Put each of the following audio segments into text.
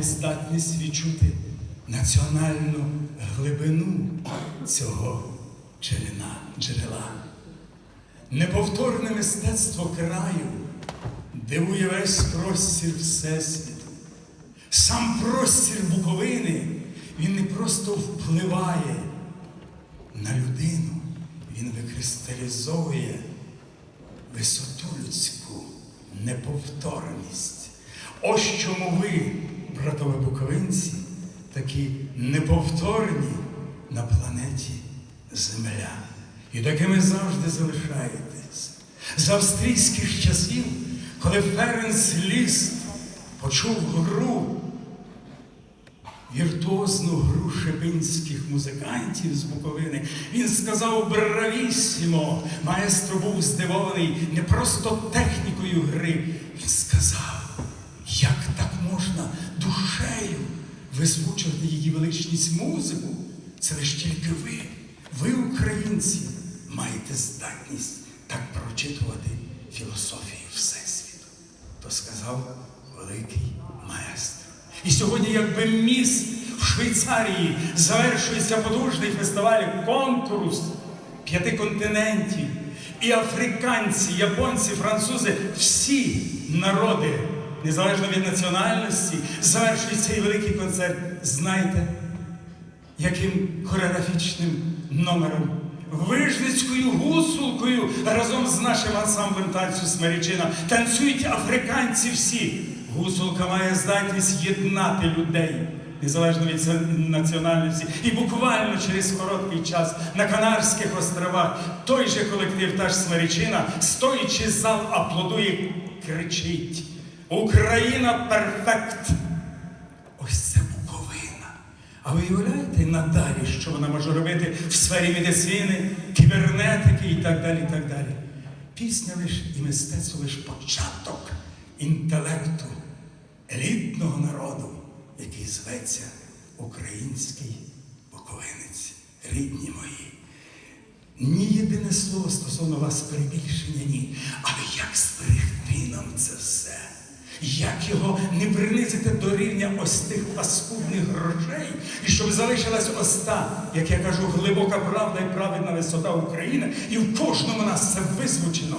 має здатність відчути національну глибину цього джерела. Неповторне мистецтво краю дивує весь простір Всесвіту. Сам простір Буковини, він не просто впливає на людину, він викристалізовує висоту людську, неповторність. Ось чому ви, братове буковинці, такі неповторні на планеті Земля. І такими завжди залишаєтесь. З австрійських часів, коли Ференс Ліст почув гру, віртуозну гру шепинських музикантів з Буковини, він сказав бравісімо. Маестро був здивований не просто технікою гри. Він сказав, як так можна душею визвучувати її величність музику? Це лише тільки ви, ви, українці, маєте здатність так прочитувати філософію Всесвіту. То сказав великий маестро. І сьогодні, якби міст в Швейцарії завершується потужний фестиваль конкурс п'яти континентів. І африканці, японці, французи, всі народи, незалежно від національності, завершують цей великий концерт. Знаєте, яким хореографічним номером? Вижницькою гусулкою разом з нашим ансамблем танцю Смеречина танцюють африканці всі. Гусулка має здатність єднати людей, незалежно від національності. І буквально через короткий час на Канарських островах той же колектив, та ж Смеречина, стоячи зал аплодує, кричить: Україна перфект! Ось це Буковина. А ви уявляєте надалі, що вона може робити в сфері медицини, кібернетики і так далі. і так далі. Пісня лиш і мистецтво лише початок інтелекту елітного народу, який зветься український буковинець, рідні мої. Ні єдине слово стосовно вас перебільшення, ні. Але як зберегти нам це все? Як його не принизити до рівня ось тих паскудних грошей, і щоб залишилась ось та, як я кажу, глибока правда і праведна висота України, і в кожному нас це визвучено.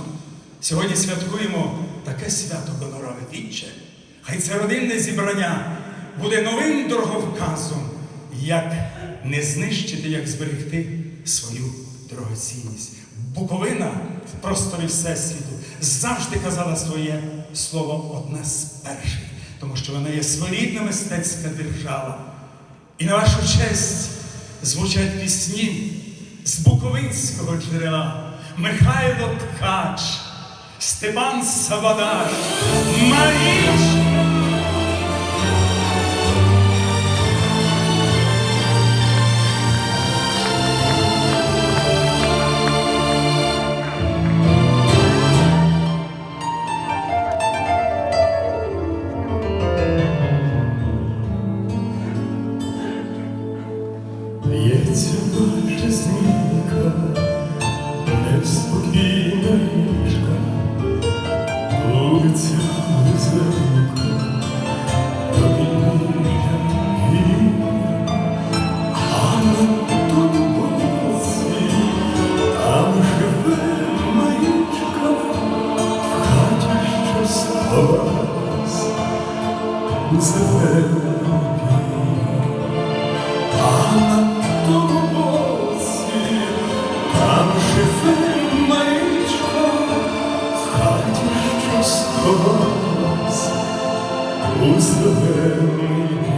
Сьогодні святкуємо таке свято гонорове віче. Хай це родинне зібрання буде новим дороговказом, як не знищити, як зберегти свою дорогоцінність. Буковина в просторі Всесвіту завжди казала своє слово одне з перших, тому що вона є своєрідна мистецька держава. І на вашу честь звучать пісні з Буковинського джерела Михайло Ткач, Степан Савадар, Маріч. Б'ється наша змійка, неспокійна річка, вулиця веселка, до підніжжя гір. А на тому там живе маючка, в хаті щось ховалась у здоровій.